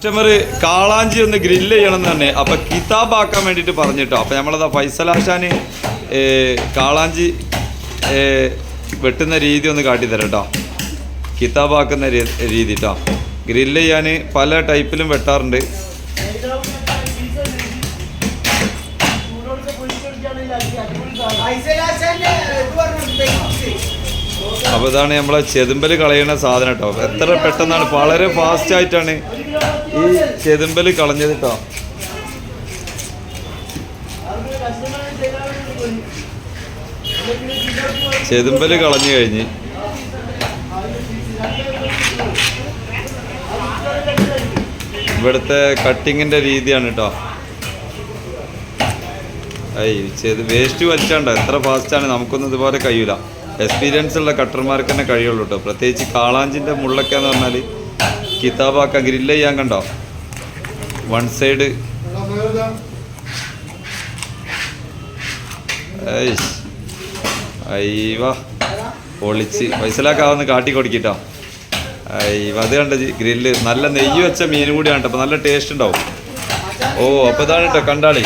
Customer കാളാഞ്ചി ഒന്ന് grill ചെയ്യണം എന്ന് തന്നെ. അപ്പൊ കിതാബാക്കാൻ വേണ്ടിയിട്ട് പറഞ്ഞിട്ടോ. അപ്പൊ നമ്മളതാ ഫൈസലാശാന് കാളാഞ്ചി വെട്ടുന്ന രീതി ഒന്ന് കാട്ടിത്തരാം കേട്ടോ കിതാബാക്കുന്ന രീതി കേട്ടോ ഗ്രില്ല് ചെയ്യാൻ പല ടൈപ്പിലും വെട്ടാറുണ്ട്. അപ്പോൾ ഇതാണ് നമ്മളെ ചെതുമ്പൽ കളയുന്ന സാധനം കേട്ടോ. എത്ര പെട്ടെന്നാണ്. വളരെ ഫാസ്റ്റ് ആയിട്ടാണ്. ഈ ചെതുമ്പൽ കളഞ്ഞത് കേട്ടോ ചെതുമ്പൽ കളഞ്ഞു കഴിഞ്ഞ്. ഇവിടുത്തെ കട്ടിങ്ങിന്റെ രീതിയാണ് കേട്ടോ ഐ ചെയ്ത് വേസ്റ്റ് വലിച്ചാണ്ട? എത്ര ഫാസ്റ്റാണ് നമുക്കൊന്നും ഇതുപോലെ കഴിയൂല. എക്സ്പീരിയൻസ് ഉള്ള കട്ടർമാർക്ക് തന്നെ കഴിയുള്ളൂ കേട്ടോ പ്രത്യേകിച്ച് കാളാഞ്ചിന്റെ മുള്ളൊക്കെ എന്ന് പറഞ്ഞാൽ കിതാബാക്കാൻ ഗ്രില്ല് ചെയ്യാൻ കണ്ടോ? One side. അയ്യവ. പൊളിച്ച്. പൈസലാക്കാവുന്ന കാട്ടി കൊടുക്കിട്ടോ അയ്യവ അത് കണ്ട ഗ്രില്ല്. നല്ല നെയ്യ് വെച്ച മീൻ കൂടിയാണ് കേട്ടോ അപ്പം നല്ല ടേസ്റ്റ് ഉണ്ടാവും. ഓ അപ്പോൾ ഇതാണ് കേട്ടോ കണ്ടാളി.